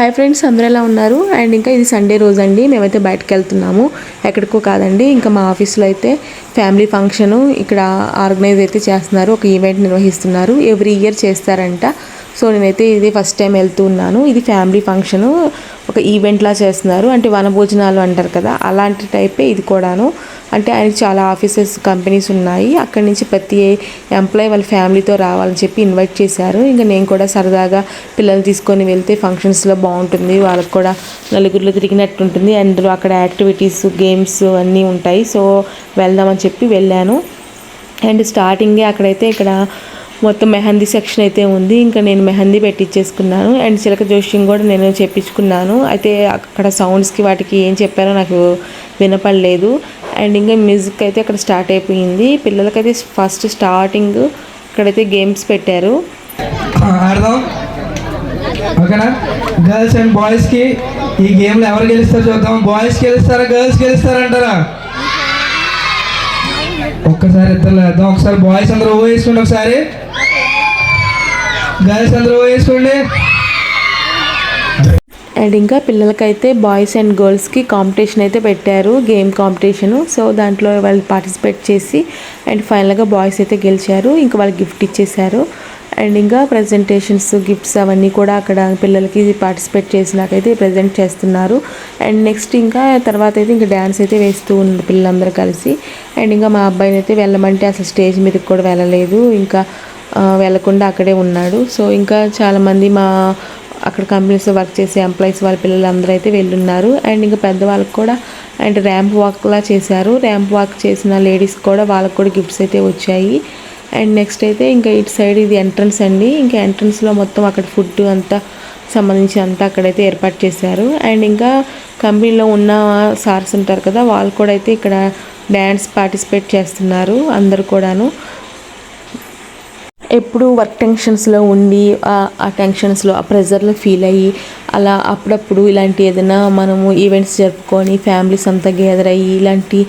Hi friends అందరూ ఎలా ఉన్నారు? అండ్ ఇంకా ఇది సండే రోజు అండి మేమైతే బయటకు వెళ్తున్నాము. ఎక్కడికో కాదండి. ఇంకా మా ఆఫీస్లో అయితే ఫ్యామిలీ ఫంక్షను ఇక్కడ ఆర్గనైజ్ అయితే చేస్తున్నారు. ఒక ఈవెంట్ నిర్వహిస్తున్నారు. ఎవ్రీ ఇయర్ చేస్తారంట. సో నేనైతే ఇది ఫస్ట్ టైం వెళ్తూ ఉన్నాను. ఇది ఫ్యామిలీ ఫంక్షను ఒక ఈవెంట్లా చేస్తున్నారు. అంటే వనభోజనాలు అంటారు కదా అలాంటి టైపే ఇది కూడాను. అంటే ఆయనకి చాలా ఆఫీసెస్ కంపెనీస్ ఉన్నాయి. అక్కడి నుంచి ప్రతి ఎంప్లాయ్ వాళ్ళ ఫ్యామిలీతో రావాలని చెప్పి ఇన్వైట్ చేశారు. ఇంకా నేను కూడా సరదాగా పిల్లల్ని తీసుకొని వెళ్తే ఫంక్షన్స్లో బాగుంటుంది. వాళ్ళకి కూడా నలుగురిలో తిరిగినట్టు ఉంటుంది. అందులో అక్కడ యాక్టివిటీస్ గేమ్స్ అన్నీ ఉంటాయి. సో వెళ్దామని చెప్పి వెళ్ళాను. అండ్ స్టార్టింగే అక్కడైతే ఇక్కడ మొత్తం మెహందీ సెక్షన్ అయితే ఉంది. ఇంకా నేను మెహందీ పెట్టించేసుకున్నాను అండ్ చిలక జోష్యం కూడా నేను చెప్పించుకున్నాను అయితే అక్కడ సౌండ్స్కి వాటికి ఏం చెప్పారో నాకు వినపడలేదు. అండ్ ఇంకా మ్యూజిక్ అయితే అక్కడ స్టార్ట్ అయిపోయింది. పిల్లలకైతే ఫస్ట్ స్టార్టింగ్ ఇక్కడైతే గేమ్స్ పెట్టారు. ఓకేనా? గర్ల్స్ అండ్ బాయ్స్కి ఈ గేమ్లో ఎవరు గెలుస్తారో చూద్దాం. బాయ్స్ గెలుస్తారా గర్ల్స్ గెలుస్తారంటారా? ఒక్కసారి ఇద్దరు వేద్దాం. ఒకసారి బాయ్స్ అందరూ ఓ వేసుకోండి ఒకసారి. గర్ల్స్ అందరూ వేసుకోండి అండ్ ఇంకా పిల్లలకైతే బాయ్స్ అండ్ గర్ల్స్కి కాంపిటీషన్ అయితే పెట్టారు గేమ్ కాంపిటీషను. సో దాంట్లో వాళ్ళు పార్టిసిపేట్ చేసి అండ్ ఫైనల్గా బాయ్స్ అయితే గెలిచారు ఇంకా వాళ్ళు గిఫ్ట్ ఇచ్చేశారు. అండ్ ఇంకా ప్రజెంటేషన్స్ గిఫ్ట్స్ అవన్నీ కూడా అక్కడ పిల్లలకి పార్టిసిపేట్ చేసినాకైతే ప్రజెంట్ చేస్తున్నారు. అండ్ నెక్స్ట్ ఇంకా తర్వాత అయితే ఇంకా డ్యాన్స్ అయితే వేస్తూ ఉన్నారు పిల్లలందరూ కలిసి. అండ్ ఇంకా మా అబ్బాయిని అయితే వెళ్ళమంటే అసలు స్టేజ్ మీదకి కూడా వెళ్ళలేదు. ఇంకా వెళ్ళకుండా వెళ్ళకుండా అక్కడే ఉన్నాడు. సో ఇంకా చాలామంది మా అక్కడ కంపెనీస్లో వర్క్ చేసే ఎంప్లాయీస్ వాళ్ళ పిల్లలందరూ అయితే వెళ్ళున్నారు. అండ్ ఇంకా పెద్దవాళ్ళకి కూడా అండ్ ర్యాంప్ వాక్లా చేశారు. ర్యాంప్ వాక్ చేసిన లేడీస్ కూడా వాళ్ళకి కూడా గిఫ్ట్స్ అయితే వచ్చాయి. అండ్ నెక్స్ట్ అయితే ఇంకా ఇటు సైడ్ ఇది ఎంట్రన్స్ అండి. ఇంకా ఎంట్రన్స్లో మొత్తం అక్కడ ఫుడ్ అంతా సంబంధించి అంతా అక్కడైతే ఏర్పాటు చేశారు. అండ్ ఇంకా కంపెనీలో ఉన్న సార్స్ ఉంటారు కదా వాళ్ళు కూడా అయితే ఇక్కడ డ్యాన్స్ పార్టిసిపేట్ చేస్తున్నారు అందరు కూడాను. ఎప్పుడు వర్క్ టెన్షన్స్లో ఉండి ఆ- ఆ టెన్షన్స్లో ఆ ప్రెజర్లో ఫీల్ అయ్యి అలా అప్పుడప్పుడు ఇలాంటి ఏదైనా మనము ఈవెంట్స్ జరుపుకొని ఫ్యామిలీస్ అంతా గ్యాదర్ అయ్యి ఇలాంటి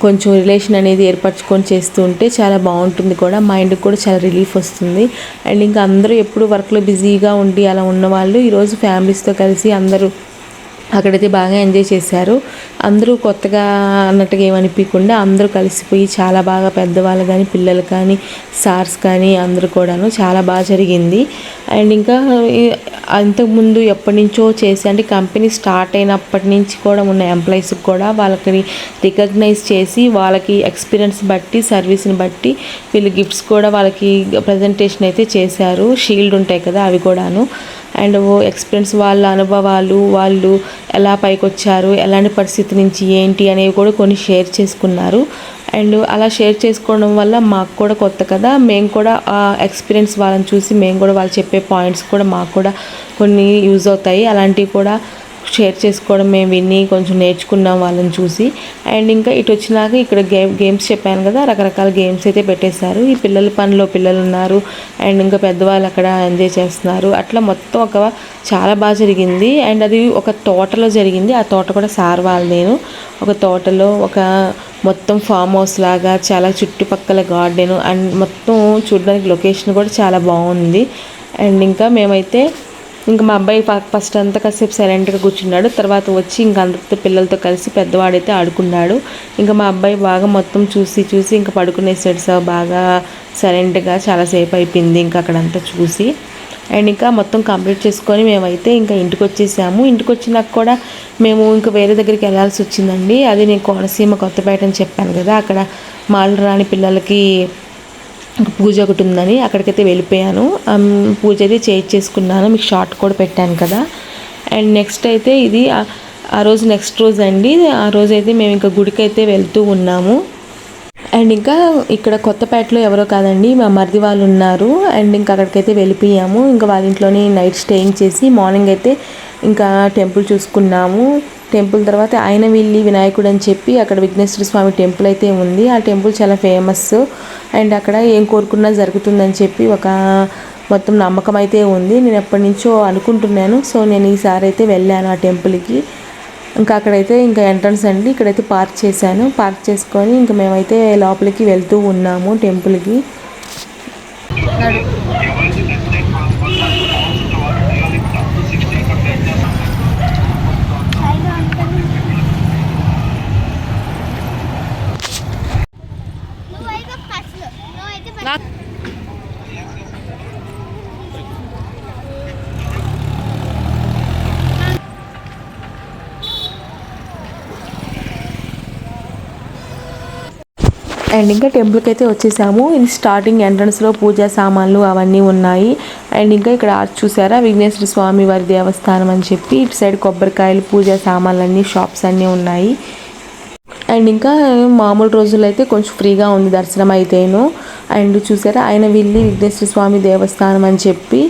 కొంచెం రిలేషన్ అనేది ఏర్పరచుకొని చేస్తూ ఉంటే చాలా బాగుంటుంది కూడా. మైండ్కి కూడా చాలా రిలీఫ్ వస్తుంది. అండ్ ఇంకా అందరూ ఎప్పుడు వర్క్లో బిజీగా ఉండి అలా ఉన్నవాళ్ళు ఈరోజు ఫ్యామిలీస్తో కలిసి అందరూ అక్కడైతే బాగా ఎంజాయ్ చేశారు. అందరూ కొత్తగా అన్నట్టుగా ఏమనిపించకుండా అందరూ కలిసిపోయి చాలా బాగా పెద్దవాళ్ళు కానీ పిల్లలు కానీ సార్స్ కానీ అందరూ కూడాను చాలా బాగా జరిగింది. అండ్ ఇంకా అంతకుముందు ఎప్పటి నుంచో చేసి అంటే కంపెనీ స్టార్ట్ అయినప్పటి నుంచి కూడా ఉన్న ఎంప్లాయీస్కి కూడా వాళ్ళకి రికగ్నైజ్ చేసి వాళ్ళకి ఎక్స్పీరియన్స్ బట్టి సర్వీస్ని బట్టి వీళ్ళు గిఫ్ట్స్ కూడా వాళ్ళకి ప్రజెంటేషన్ అయితే చేశారు. షీల్డ్ ఉంటాయి కదా అవి కూడాను. అండ్ ఎక్స్పీరియన్స్ వాళ్ళ అనుభవాలు వాళ్ళు ఎలా పైకి వచ్చారు ఎలాంటి పరిస్థితి నుంచి ఏంటి అనేవి కూడా కొన్ని షేర్ చేసుకున్నారు. అండ్ అలా షేర్ చేసుకోవడం వల్ల మాకు కూడా కొత్త కదా. మేము కూడా ఆ ఎక్స్పీరియన్స్ వాళ్ళని చూసి మేము కూడా వాళ్ళు చెప్పే పాయింట్స్ కూడా మాకు కూడా కొన్ని యూజ్ అవుతాయి. అలాంటివి కూడా షేర్ చేసుకోవడం మేము విని కొంచెం నేర్చుకున్నాం వాళ్ళని చూసి. అండ్ ఇంకా ఇటు వచ్చినాక ఇక్కడ గేమ్ గేమ్స్ చెప్పాను కదా రకరకాల గేమ్స్ అయితే పెట్టేశారు. ఈ పిల్లల పనిలో పిల్లలు ఉన్నారు. అండ్ ఇంకా పెద్దవాళ్ళు అక్కడ ఎంజాయ్ చేస్తున్నారు. అట్లా మొత్తం ఒక చాలా బాగా జరిగింది. అండ్ అది ఒక తోటలో జరిగింది. ఆ తోట కూడా సార్ వాళ్ళు నేను. ఒక తోటలో ఒక మొత్తం ఫామ్ హౌస్ లాగా చాలా చుట్టుపక్కల గార్డెన్ అండ్ మొత్తం చూడడానికి లొకేషన్ కూడా చాలా బాగుంది. అండ్ ఇంకా మేమైతే ఇంకా మా అబ్బాయి ఫస్ట్ అంతా కాసేపు సైలెంట్గా కూర్చున్నాడు. తర్వాత వచ్చి ఇంకా అందరితో పిల్లలతో కలిసి పెద్దవాడైతే ఆడుకున్నాడు. ఇంకా మా అబ్బాయి బాగా మొత్తం చూసి చూసి ఇంకా పడుకునేసాడు సార్. బాగా సైలెంట్గా చాలాసేపు అయిపోయింది ఇంకా అక్కడంతా చూసి. అండ్ ఇంకా మొత్తం కంప్లీట్ చేసుకొని మేమైతే ఇంకా ఇంటికి వచ్చేసాము ఇంటికి వచ్చినాక కూడా మేము ఇంకా వేరే దగ్గరికి వెళ్ళాల్సి వచ్చిందండి. అది నేను కోనసీమ కొత్తపేట అని చెప్పాను కదా అక్కడ మాలు రాని పిల్లలకి పూజ ఒకటి ఉందని అక్కడికైతే వెళ్ళిపోయాను. పూజ అయితే చేయించేసుకున్నాను. మీకు షార్ట్ కూడా పెట్టాను కదా. అండ్ నెక్స్ట్ అయితే ఇది ఆ- ఆ రోజు నెక్స్ట్ రోజు అండి. ఆ రోజు అయితే మేము ఇంకా గుడికి అయితే వెళ్తూ ఉన్నాము. అండ్ ఇంకా ఇక్కడ కొత్తపేటలో ఎవరో కాదండి మా మరిది వాళ్ళు ఉన్నారు. అండ్ ఇంకా అక్కడికైతే వెళ్ళిపోయాము. ఇంకా వాళ్ళ ఇంట్లోనే నైట్ స్టేయింగ్ చేసి మార్నింగ్ అయితే ఇంకా టెంపుల్ చూసుకున్నాము. టెంపుల్ తర్వాత ఆయన వెళ్ళి వినాయకుడు అని చెప్పి అక్కడ విఘ్నేశ్వర స్వామి టెంపుల్ అయితే ఉంది. ఆ టెంపుల్ చాలా ఫేమస్. అండ్ అక్కడ ఏం కోరుకున్నా జరుగుతుందని చెప్పి ఒక మొత్తం నమ్మకం అయితే ఉంది. నేను ఎప్పటి నుంచో అనుకుంటున్నాను. సో నేను ఈసారి అయితే వెళ్ళాను ఆ టెంపుల్కి ఇంకా అక్కడైతే ఇంకా ఎంట్రన్స్ అండి. ఇక్కడైతే పార్క్ చేశాను. పార్క్ చేసుకొని ఇంకా మేమైతే లోపలికి వెళ్తూ ఉన్నాము టెంపుల్కి అండ్ ఇంకా టెంపుల్కి అయితే వచ్చేసాము. ఇది స్టార్టింగ్ ఎంట్రన్స్లో పూజా సామాన్లు అవన్నీ ఉన్నాయి. అండ్ ఇంకా ఇక్కడ ఆర్చ్ చూసారా? విఘ్నేశ్వర స్వామి వారి దేవస్థానం అని చెప్పి ఇటు సైడ్ కొబ్బరికాయలు పూజా సామాన్లు అన్నీ షాప్స్ అన్నీ ఉన్నాయి. అండ్ ఇంకా మామూలు రోజుల్లో అయితే కొంచెం ఫ్రీగా ఉంది దర్శనం అయితేను. అండ్ చూసారా? ఆయన వెళ్ళి విఘ్నేశ్వర స్వామి దేవస్థానం అని చెప్పి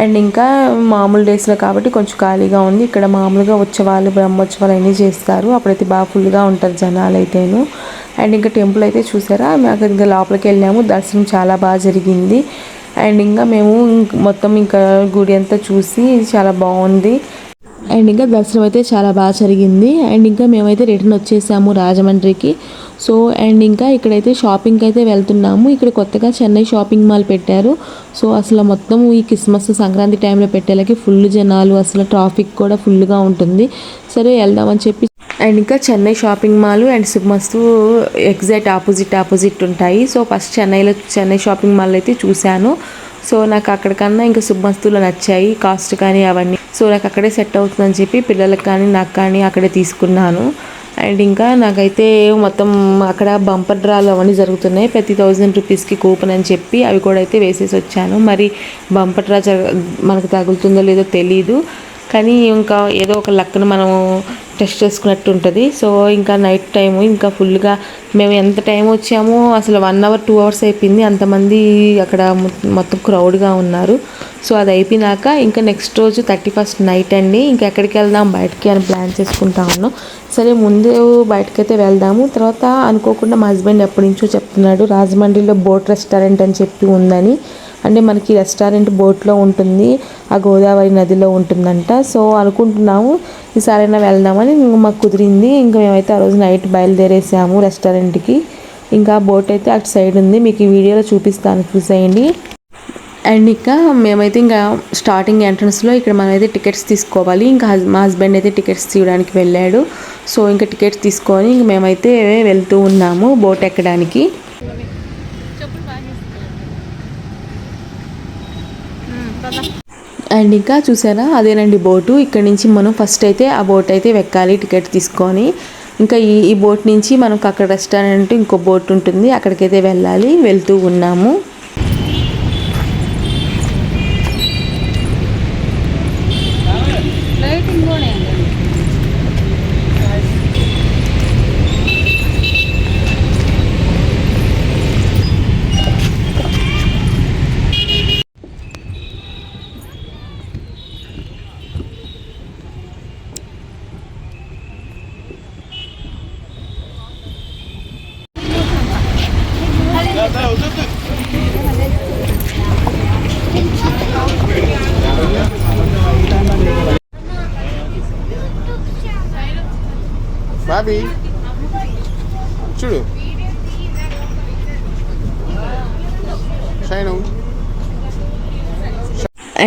అండ్ ఇంకా మామూలు డేస్లో కాబట్టి కొంచెం ఖాళీగా ఉంది. ఇక్కడ మామూలుగా ఉత్సవాలు బ్రహ్మోత్సవాలు అన్నీ చేస్తారు. అప్పుడైతే బాగా ఫుల్గా ఉంటారు జనాలు అయితేను అండ్ ఇంకా టెంపుల్ అయితే చూసారా? మేము ఇంకా లోపలికి వెళ్ళాము. దర్శనం చాలా బాగా జరిగింది. అండ్ ఇంకా మేము మొత్తం ఇంకా గుడి అంతా చూసి చాలా బాగుంది. అండ్ ఇంకా దర్శనం అయితే చాలా బాగా జరిగింది. అండ్ ఇంకా మేమైతే రిటర్న్ వచ్చేసాము రాజమండ్రికి. సో అండ్ ఇంకా ఇక్కడైతే షాపింగ్కి అయితే వెళ్తున్నాము. ఇక్కడ కొత్తగా చెన్నై షాపింగ్ మాల్ పెట్టారు. సో అసలు మొత్తం ఈ క్రిస్మస్ సంక్రాంతి టైంలో పెట్టేలాకి ఫుల్ జనాలు అసలు ట్రాఫిక్ కూడా ఫుల్గా ఉంటుంది. సరే వెళ్దామని చెప్పి అండ్ ఇంకా చెన్నై షాపింగ్ మాల్ అండ్ సుమస్తు ఎగ్జాక్ట్ ఆపోజిట్ ఆపోజిట్ ఉంటాయి. సో ఫస్ట్ చెన్నైలో చెన్నై షాపింగ్ మాల్ అయితే చూశాను. సో నాకు అక్కడికన్నా ఇంకా సుబ్బస్తులు నచ్చాయి కాస్ట్ కానీ అవన్నీ. సో నాకు అక్కడే సెట్ అవుతుందని చెప్పి పిల్లలకు కానీ నాకు కానీ అక్కడే తీసుకున్నాను. అండ్ ఇంకా నాకైతే మొత్తం అక్కడ బంపర్ డ్రాలు అవన్నీ జరుగుతున్నాయి. ప్రతి థౌజండ్ రూపీస్కి కూపన్ అని చెప్పి అవి కూడా అయితే వేసేసి వచ్చాను. మరి బంపర్ డ్రా జరగ మనకు తగులుతుందో లేదో తెలీదు. కానీ ఇంకా ఏదో ఒక లక్ను మనం టెస్ట్ చేసుకున్నట్టు ఉంటుంది. సో ఇంకా నైట్ టైము ఇంకా ఫుల్గా మేము ఎంత టైం వచ్చామో అసలు వన్ అవర్ టూ అవర్స్ అయిపోయింది. అంతమంది అక్కడ మొత్తం క్రౌడ్గా ఉన్నారు. సో అది అయిపోయినాక ఇంకా నెక్స్ట్ రోజు థర్టీ ఫస్ట్ నైట్ అండి. ఇంకా ఎక్కడికి వెళ్దాం బయటికి అని ప్లాన్ చేసుకుంటా ఉన్నాం. సరే ముందు బయటకైతే వెళ్దాము. తర్వాత అనుకోకుండా మా హస్బెండ్ ఎప్పటి నుంచో చెప్తున్నాడు రాజమండ్రిలో బోట్ రెస్టారెంట్ అని చెప్పి ఉందని. అంటే మనకి రెస్టారెంట్ బోట్లో ఉంటుంది ఆ గోదావరి నదిలో ఉంటుందంట. సో అనుకుంటున్నాము ఈసారైనా వెళ్దామని మాకు కుదిరింది. ఇంకా మేమైతే ఆ రోజు నైట్ బయలుదేరేసాము రెస్టారెంట్కి. ఇంకా బోట్ అయితే అటు సైడ్ ఉంది. మీకు ఈ వీడియోలో చూపిస్తాను. చూసేయండి. అండ్ ఇంకా మేమైతే ఇంకా స్టార్టింగ్ ఎంట్రన్స్లో ఇక్కడ మనమైతే టికెట్స్ తీసుకోవాలి. ఇంకా మా హస్బెండ్ అయితే టికెట్స్ తీయడానికి వెళ్ళాడు. సో ఇంకా టికెట్స్ తీసుకొని ఇంక మేమైతే వెళ్తూ ఉన్నాము బోట్ ఎక్కడానికి. అండ్ ఇంకా చూసారా? అదేనండి బోటు. ఇక్కడ నుంచి మనం ఫస్ట్ అయితే ఆ బోట్ అయితే వెక్కాలి టికెట్ తీసుకొని. ఇంకా ఈ ఈ బోట్ నుంచి మనకు అక్కడ రెస్టారెంట్ ఇంకో బోట్ ఉంటుంది. అక్కడికైతే వెళ్ళాలి వెళ్తూ ఉన్నాము. Abby.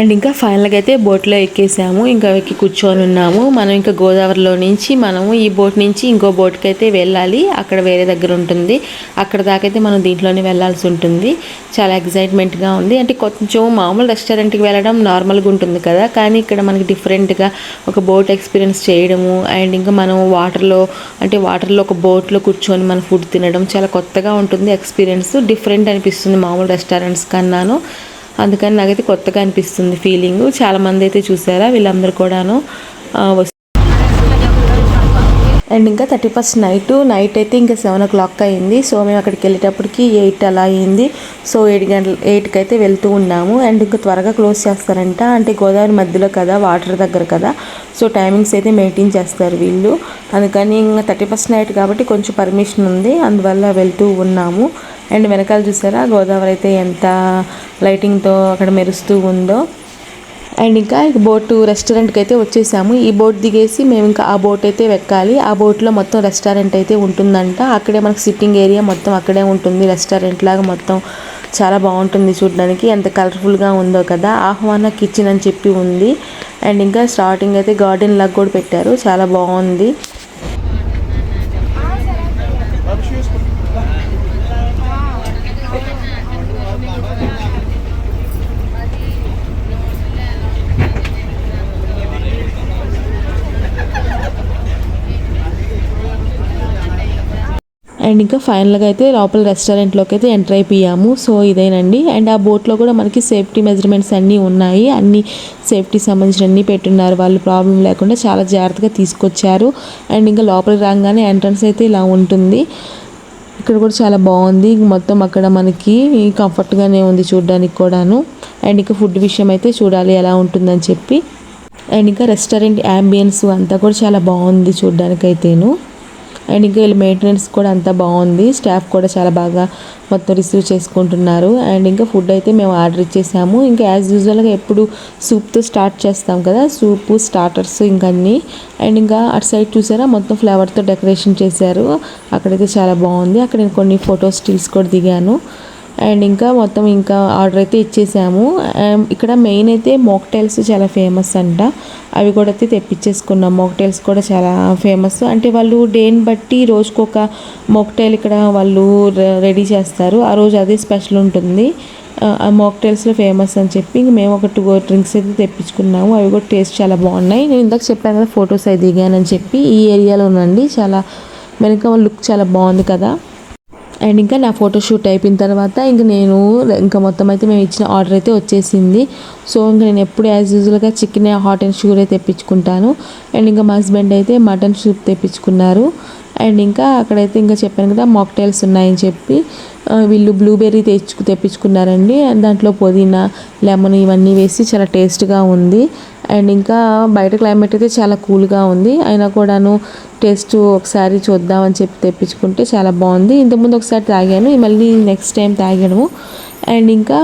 అండ్ ఇంకా ఫైనల్గా అయితే బోట్లో ఎక్కేసాము. ఇంకా ఎక్కి కూర్చొని ఉన్నాము. మనం ఇంకా గోదావరిలో నుంచి మనము ఈ బోట్ నుంచి ఇంకో బోట్కి అయితే వెళ్ళాలి. అక్కడ వేరే దగ్గర ఉంటుంది. అక్కడ దాకైతే అయితే మనం దీంట్లోనే వెళ్ళాల్సి ఉంటుంది. చాలా ఎగ్జైట్మెంట్గా ఉంది. అంటే కొంచెం మామూలు రెస్టారెంట్కి వెళ్ళడం నార్మల్గా ఉంటుంది కదా. కానీ ఇక్కడ మనకి డిఫరెంట్గా ఒక బోట్ ఎక్స్పీరియన్స్ చేయడము అండ్ ఇంకా మనం వాటర్లో అంటే వాటర్లో ఒక బోట్లో కూర్చొని మనం ఫుడ్ తినడం చాలా కొత్తగా ఉంటుంది. ఎక్స్పీరియన్స్ డిఫరెంట్ అనిపిస్తుంది మామూలు రెస్టారెంట్స్ కన్నాను. అందుకని నాకైతే కొత్తగా అనిపిస్తుంది ఫీలింగ్ చాలా మంది అయితే చూసారా వీళ్ళందరూ కూడాను అండ్ ఇంకా థర్టీ ఫస్ట్ నైట్ నైట్ అయితే ఇంకా సెవెన్ ఓ క్లాక్ అయింది. సో మేము అక్కడికి వెళ్ళేటప్పటికి ఎయిట్ అలా అయింది. సో ఎయిట్ గంటల ఎయిట్కి అయితే వెళ్తూ ఉన్నాము. అండ్ ఇంకా త్వరగా క్లోజ్ చేస్తారంట. అంటే గోదావరి మధ్యలో కదా వాటర్ దగ్గర కదా. సో టైమింగ్స్ అయితే మెయింటైన్ చేస్తారు వీళ్ళు. అందుకని ఇంకా థర్టీ ఫస్ట్ నైట్ కాబట్టి కొంచెం పర్మిషన్ ఉంది. అందువల్ల వెళ్తూ ఉన్నాము. అండ్ వెనకాల చూసారా గోదావరి అయితే ఎంత లైటింగ్తో అక్కడ మెరుస్తూ ఉందో. అండ్ ఇంకా బోటు రెస్టారెంట్కి అయితే వచ్చేసాము. ఈ బోట్ దిగేసి మేము ఇంకా ఆ బోట్ అయితే వెక్కాలి. ఆ బోట్లో మొత్తం రెస్టారెంట్ అయితే ఉంటుందంట. అక్కడే మనకి సిట్టింగ్ ఏరియా మొత్తం అక్కడే ఉంటుంది. రెస్టారెంట్ లాగా మొత్తం చాలా బాగుంటుంది చూడడానికి. ఎంత కలర్ఫుల్గా ఉందో కదా. ఆహ్వాన కిచెన్ అని చెప్పి ఉంది. అండ్ ఇంకా స్టార్టింగ్ అయితే గార్డెన్ లాగా కూడా పెట్టారు. చాలా బాగుంది. అండ్ ఇంకా ఫైనల్గా అయితే లోపల రెస్టారెంట్లోకి అయితే ఎంటర్ అయిపోయాము. సో ఇదేనండి. అండ్ ఆ బోట్లో కూడా మనకి సేఫ్టీ మెజర్మెంట్స్ అన్నీ ఉన్నాయి. అన్ని సేఫ్టీ సంబంధించిన అన్నీ పెట్టున్నారు. వాళ్ళు ప్రాబ్లం లేకుండా చాలా జాగ్రత్తగా తీసుకొచ్చారు. అండ్ ఇంకా లోపలికి రాగానే ఎంట్రన్స్ అయితే ఇలా ఉంటుంది. ఇక్కడ కూడా చాలా బాగుంది. మొత్తం అక్కడ మనకి కంఫర్ట్గానే ఉంది చూడడానికి కూడాను. అండ్ ఇంకా ఫుడ్ విషయం అయితే చూడాలి ఎలా ఉంటుందని చెప్పి. అండ్ ఇంకా రెస్టారెంట్ యాంబియన్స్ అంతా కూడా చాలా బాగుంది చూడడానికైతేను. అండ్ ఇంకా వీళ్ళ మెయింటెనెన్స్ కూడా అంతా బాగుంది. స్టాఫ్ కూడా చాలా బాగా మొత్తం రిసీవ్ చేసుకుంటున్నారు. అండ్ ఇంకా ఫుడ్ అయితే మేము ఆర్డర్ ఇచ్చేసాము. ఇంకా యాజ్ యూజువల్గా ఎప్పుడు సూప్తో స్టార్ట్ చేస్తాం కదా సూప్ స్టార్టర్స్ ఇంకా అన్నీ. అండ్ ఇంకా అటు సైడ్ చూసారా మొత్తం ఫ్లవర్తో డెకరేషన్ చేశారు. అక్కడైతే చాలా బాగుంది. అక్కడ నేను కొన్ని ఫొటో స్టిల్స్ కూడా దిగాను. అండ్ ఇంకా మొత్తం ఇంకా ఆర్డర్ అయితే ఇచ్చేసాము. అండ్ ఇక్కడ మెయిన్ అయితే మోక్టైల్స్ చాలా ఫేమస్ అంట. అవి కూడా అయితే తెప్పించేసుకున్నాం. మోక్టైల్స్ కూడా చాలా ఫేమస్. అంటే వాళ్ళు డేని బట్టి రోజుకొక మోక్టైల్ ఇక్కడ వాళ్ళు రెడీ చేస్తారు. ఆ రోజు అదే స్పెషల్ ఉంటుంది. ఆ మోక్టైల్స్లో ఫేమస్ అని చెప్పి ఇంక మేము ఒక టూ డ్రింక్స్ అయితే తెప్పించుకున్నాము. అవి కూడా టేస్ట్ చాలా బాగున్నాయి. నేను ఇందాక చెప్పాను కదా ఫొటోస్ అయితే దిగానని చెప్పి ఈ ఏరియాలోనండి. చాలా వెనక లుక్ చాలా బాగుంది కదా. అండ్ ఇంకా నా ఫోటో షూట్ అయిపోయిన తర్వాత ఇంక నేను ఇంకా మొత్తం అయితే మేము ఇచ్చిన ఆర్డర్ అయితే వచ్చేసింది. సో ఇంకా నేను ఎప్పుడు యాజ్ యూజువల్గా చికెన్ హాట్ అండ్ షూర్ అయితే తెప్పించుకుంటాను. అండ్ ఇంకా మా హస్బెండ్ అయితే మటన్ సూప్ తెప్పించుకున్నారు. అండ్ ఇంకా అక్కడైతే ఇంకా చెప్పాను కదా మాక్టైల్స్ ఉన్నాయని చెప్పి వీళ్ళు బ్లూబెర్రీ తెచ్చుకు తెప్పించుకున్నారండి. అండ్ దాంట్లో పుదీనా లెమన్ ఇవన్నీ వేసి చాలా టేస్ట్గా ఉంది. అండ్ ఇంకా బయట క్లైమేట్ అయితే చాలా కూల్గా ఉంది. అయినా కూడాను టేస్ట్ ఒకసారి చూద్దామని చెప్పి తెప్పించుకుంటే చాలా బాగుంది. ఇంతకుముందు ఒకసారి తాగాను మళ్ళీ నెక్స్ట్ టైం తాగాను అండ్ ఇంకా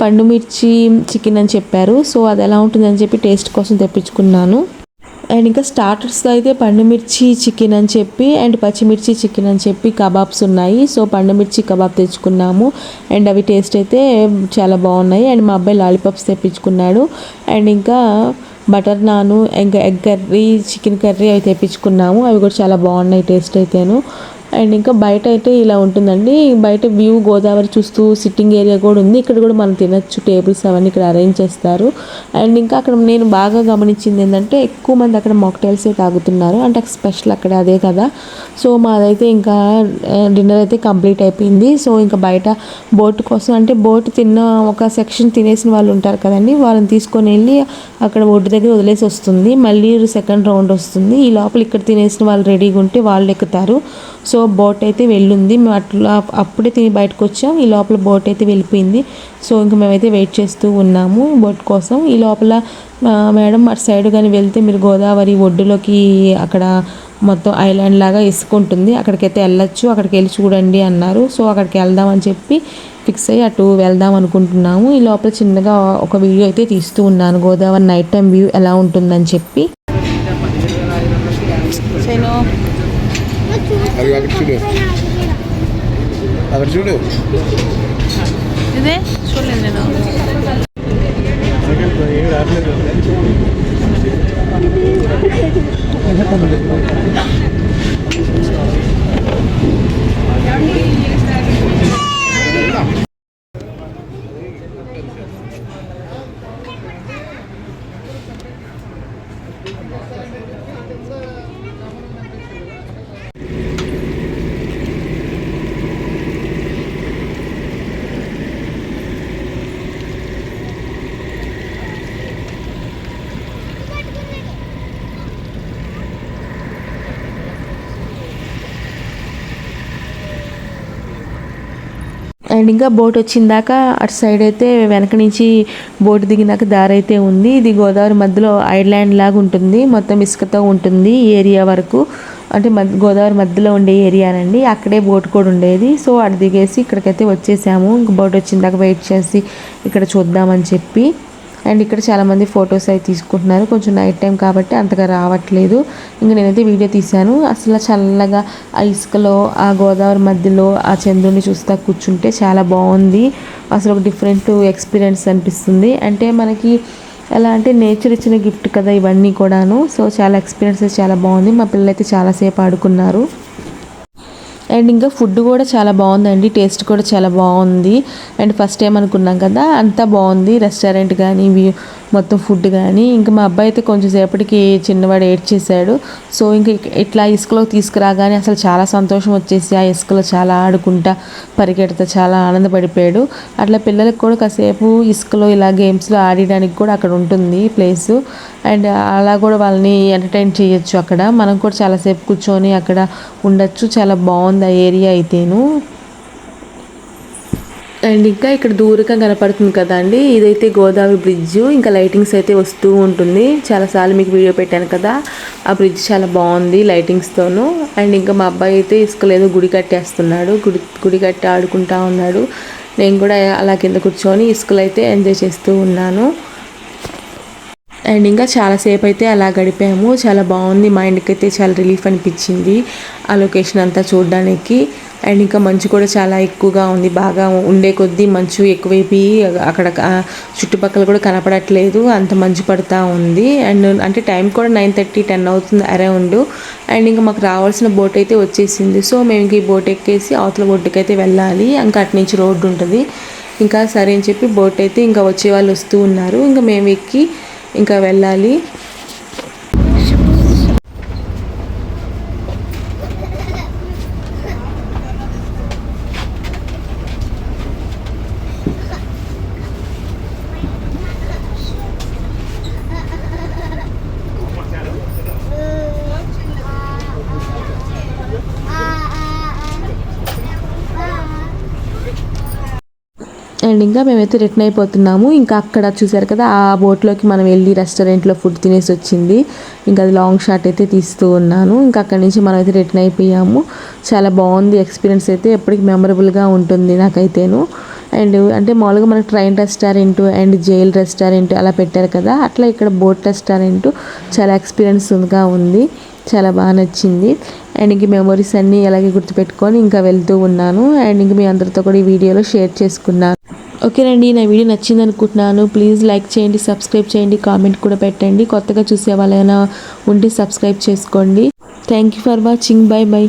పండు మిర్చి చికెన్ అని చెప్పారు. సో అది ఎలా ఉంటుందని చెప్పి టేస్ట్ కోసం తెప్పించుకున్నాను. అండ్ ఇంకా స్టార్టర్స్లో అయితే పండుమిర్చి చికెన్ అని చెప్పి అండ్ పచ్చిమిర్చి చికెన్ అని చెప్పి కబాబ్స్ ఉన్నాయి. సో పండుమిర్చి కబాబ్ తెచ్చుకున్నాము. అండ్ అవి టేస్ట్ అయితే చాలా బాగున్నాయి. అండ్ మా అబ్బాయి లాలీపాప్స్ తెప్పించుకున్నాడు. అండ్ ఇంకా బటర్ నాను ఇంకా ఎగ్ కర్రీ చికెన్ కర్రీ అవి తెప్పించుకున్నాము. అవి కూడా చాలా బాగున్నాయి టేస్ట్ అయితేను. అండ్ ఇంకా బయట అయితే ఇలా ఉంటుందండి. బయట వ్యూ గోదావరి చూస్తూ సిట్టింగ్ ఏరియా కూడా ఉంది. ఇక్కడ కూడా మనం తినచ్చు టేబుల్స్ అవన్నీ ఇక్కడ అరేంజ్ చేస్తారు. అండ్ ఇంకా అక్కడ నేను బాగా గమనించింది ఏంటంటే ఎక్కువ మంది అక్కడ మాక్టైల్సే తాగుతున్నారు. అంటే స్పెషల్ అక్కడ అదే కదా. సో మాదైతే ఇంకా డిన్నర్ అయితే కంప్లీట్ అయిపోయింది. సో ఇంకా బయట బోట్ కోసం అంటే బోట్ తిన్న ఒక సెక్షన్ తినేసిన వాళ్ళు ఉంటారు కదండి. వాళ్ళని తీసుకొని వెళ్ళి అక్కడ ఒడ్డు దగ్గర వదిలేసి వస్తుంది. మళ్ళీ సెకండ్ రౌండ్ వస్తుంది. ఈ లోపల ఇక్కడ తినేసిన వాళ్ళు రెడీగా ఉంటే వాళ్ళు ఎక్కుతారు. సో బోట్ అయితే వెళ్ళింది. మేము అట్లా అప్పుడే తిని బయటకు వచ్చాం. ఈ లోపల బోట్ అయితే వెళ్ళిపోయింది. సో ఇంక మేమైతే వెయిట్ చేస్తూ ఉన్నాము బోట్ కోసం. ఈ లోపల మేడం అటు సైడ్ కానీ వెళ్తే మీరు గోదావరి ఒడ్డులోకి అక్కడ మొత్తం ఐలాండ్ లాగా ఇసుకుంటుంది. అక్కడికి అక్కడికైతే వెళ్ళొచ్చు. అక్కడికి వెళ్ళి చూడండి అన్నారు. సో అక్కడికి వెళ్దామని చెప్పి ఫిక్స్ అయ్యి అటు వెళ్దాం అనుకుంటున్నాము. ఈ లోపల చిన్నగా ఒక వీడియో అయితే తీస్తూ ఉన్నాను. గోదావరి నైట్ టైం వ్యూ ఎలా ఉంటుందని చెప్పి. అది అక్కడ చూడు అక్కడ చూడు ఇదే చూడలేదు నేను అండ్ ఇంకా బోట్ వచ్చిందాక అటు సైడ్ అయితే వెనక నుంచి బోట్ దిగినాక దారి అయితే ఉంది. ఇది గోదావరి మధ్యలో ఐలాండ్ లాగా ఉంటుంది. మొత్తం ఇసుకతో ఉంటుంది ఈ ఏరియా వరకు. అంటే మధ్య గోదావరి మధ్యలో ఉండే ఏరియానండి అక్కడే బోట్ కూడా ఉండేది. సో అటు దిగేసి ఇక్కడికైతే వచ్చేసాము. ఇంక బోట్ వచ్చిందాక వెయిట్ చేసి ఇక్కడ చూద్దామని చెప్పి. అండ్ ఇక్కడ చాలామంది ఫొటోస్ అవి తీసుకుంటున్నారు. కొంచెం నైట్ టైం కాబట్టి అంతగా రావట్లేదు. ఇంకా నేనైతే వీడియో తీశాను. అసలు చల్లగా ఆ ఇసుకలో ఆ గోదావరి మధ్యలో ఆ చంద్రుడిని చూస్తా కూర్చుంటే చాలా బాగుంది. అసలు ఒక డిఫరెంట్ ఎక్స్పీరియన్స్ అనిపిస్తుంది. అంటే మనకి ఎలా అంటే నేచర్ ఇచ్చిన గిఫ్ట్ కదా ఇవన్నీ కూడాను. సో చాలా ఎక్స్పీరియన్సెస్ చాలా బాగుంది. మా పిల్లలు అయితే చాలాసేపు ఆడుకున్నారు. అండ్ ఇంకా ఫుడ్ కూడా చాలా బాగుందండి. టేస్ట్ కూడా చాలా బాగుంది. అండ్ ఫస్ట్ టైం అనుకున్నాం కదా అంతా బాగుంది. రెస్టారెంట్ కానీ వ్యూ మొత్తం ఫుడ్ కానీ ఇంకా మా అబ్బాయి అయితే కొంచెం సేపటికి చిన్నవాడు ఏడ్చేసాడు సో ఇంకా ఇట్లా ఇసుకలో తీసుకురాగానే అసలు చాలా సంతోషం వచ్చేసి ఆ ఇసుకలో చాలా ఆడుకుంటా పరిగెడతా చాలా ఆనందపడిపోయాడు. అట్లా పిల్లలకు కూడా కాసేపు ఇసుకలో ఇలా గేమ్స్లో ఆడడానికి కూడా అక్కడ ఉంటుంది ప్లేస్. అండ్ అలా కూడా వాళ్ళని ఎంటర్టైన్ చేయొచ్చు అక్కడ. మనం కూడా చాలాసేపు కూర్చొని అక్కడ ఉండొచ్చు. చాలా బాగుంది ఆ ఏరియా అయితేను. అండ్ ఇంకా ఇక్కడ దూరంగా కనపడుతుంది కదా అండి ఇదైతే గోదావరి బ్రిడ్జ్ ఇంకా లైటింగ్స్ అయితే వస్తూ ఉంటుంది. చాలాసార్లు మీకు వీడియో పెట్టాను కదా. ఆ బ్రిడ్జ్ చాలా బాగుంది లైటింగ్స్తోను అండ్ ఇంకా మా అబ్బాయి అయితే ఇసుకలేదో ఏదో గుడి కట్టేస్తున్నాడు. గుడి గుడి కట్టి ఆడుకుంటా ఉన్నాడు. నేను కూడా అలా కింద కూర్చొని ఇసుకలు అయితే ఎంజాయ్ చేస్తూ ఉన్నాను. అండ్ ఇంకా చాలాసేపు అయితే అలా గడిపాము. చాలా బాగుంది. మైండ్కి అయితే చాలా రిలీఫ్ అనిపించింది. ఆ లొకేషన్ అంతా చూడడానికి. అండ్ ఇంకా మంచు కూడా చాలా ఎక్కువగా ఉంది. బాగా ఉండే కొద్దీ మంచు ఎక్కువైపోయి అక్కడ చుట్టుపక్కల కూడా కనపడట్లేదు. అంత మంచు పడుతూ ఉంది. అండ్ అంటే టైం కూడా నైన్ థర్టీ టెన్ అవుతుంది అరౌండ్ అండ్ ఇంకా మాకు రావాల్సిన బోట్ అయితే వచ్చేసింది. సో మేము ఇంక ఈ బోట్ ఎక్కేసి అవతల బోట్కి అయితే వెళ్ళాలి. ఇంకా అటు నుంచి రోడ్డు ఉంటుంది. ఇంకా సరే అని చెప్పి బోట్ అయితే ఇంకా వచ్చే వాళ్ళు వస్తూ ఉన్నారు. ఇంకా మేము ఎక్కి ఇంకా వెళ్ళాలి. అండ్ ఇంకా మేమైతే రిటర్న్ అయిపోతున్నాము. ఇంకా అక్కడ చూసారు కదా ఆ బోట్లోకి మనం వెళ్ళి రెస్టారెంట్లో ఫుడ్ తినేసి వచ్చింది. ఇంకా అది లాంగ్ షాట్ అయితే తీస్తూ ఉన్నాను. ఇంకా అక్కడి నుంచి మనం అయితే రిటర్న్ అయిపోయాము. చాలా బాగుంది ఎక్స్పీరియన్స్ అయితే ఎప్పటికీ మెమరబుల్గా ఉంటుంది నాకైతేను. అండ్ అంటే మామూలుగా మనకి train restaurant and jail restaurant అలా పెట్టారు కదా అట్లా ఇక్కడ బోట్ రెస్టారెంట్ చాలా ఎక్స్పీరియన్స్గా ఉంది. చాలా బాగా నచ్చింది. అండ్ ఇంక మెమొరీస్ అన్నీ అలాగే గుర్తుపెట్టుకొని ఇంకా వెళ్తూ ఉన్నాను. అండ్ ఇంక మీ అందరితో కూడా ఈ వీడియోలో షేర్ చేసుకున్నాను. ఓకేనండి నా వీడియో నచ్చింది అనుకుంటున్నాను ప్లీజ్ లైక్ చేయండి సబ్స్క్రైబ్ చేయండి కామెంట్ కూడా పెట్టండి. కొత్తగా చూసే వాళ్ళైనా ఉంటే సబ్స్క్రైబ్ చేసుకోండి. Thank you for watching. Bye bye